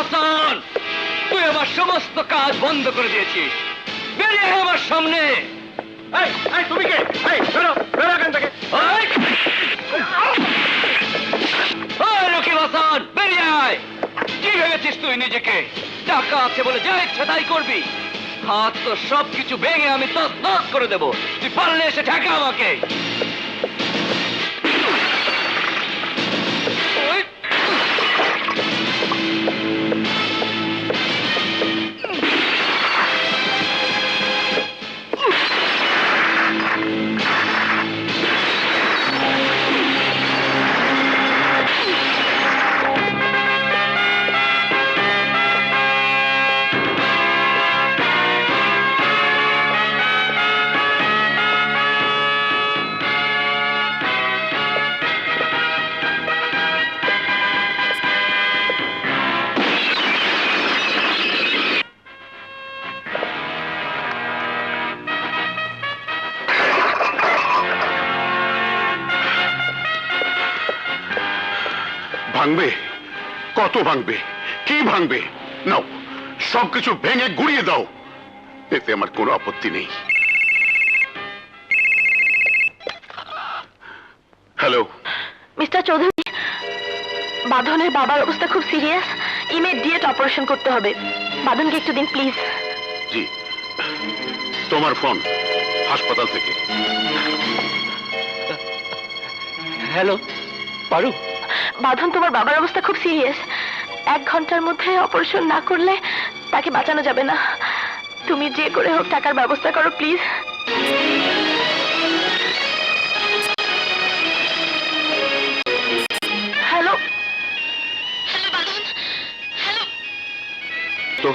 হাসান তুই আমার সমস্ত কাজ বন্ধ করে দিয়েছিস। বেরিয়ে আমার সামনে। তুমি কে? বেরিয়ে আয়। কি ভেবেছিস তুই নিজেকে? টাকা আছে বলে যা ইচ্ছা তাই করবি। হাত তো সব কিছু ভেঙে আমি তস করে দেবো। তুই পারলে এসে ঠেকা আমাকে। ভাঙবে? কত ভাঙবে? কি ভাঙবে? নাও সবকিছু ভেঙে গুড়িয়ে দাও। এতে আমার কোনো আপত্তি নেই। হ্যালো। মিস্টার চৌধুরী বাঁধনের বাবার অবস্থা খুব সিরিয়াস। ইমিডিয়েট অপারেশন করতে হবে। বাঁধনকে একটু দিন প্লিজ। জি। তোমার ফোন হাসপাতাল থেকে। হ্যালো পারু বাঁধন তোমার বাবার অবস্থা খুব সিরিয়াস এক ঘণ্টার মধ্যে অপারেশন না করলে তাকে বাঁচানো যাবে না। তুমি যে করে হোক টাকার ব্যবস্থা করো please hello hello Bandhan. Hello তো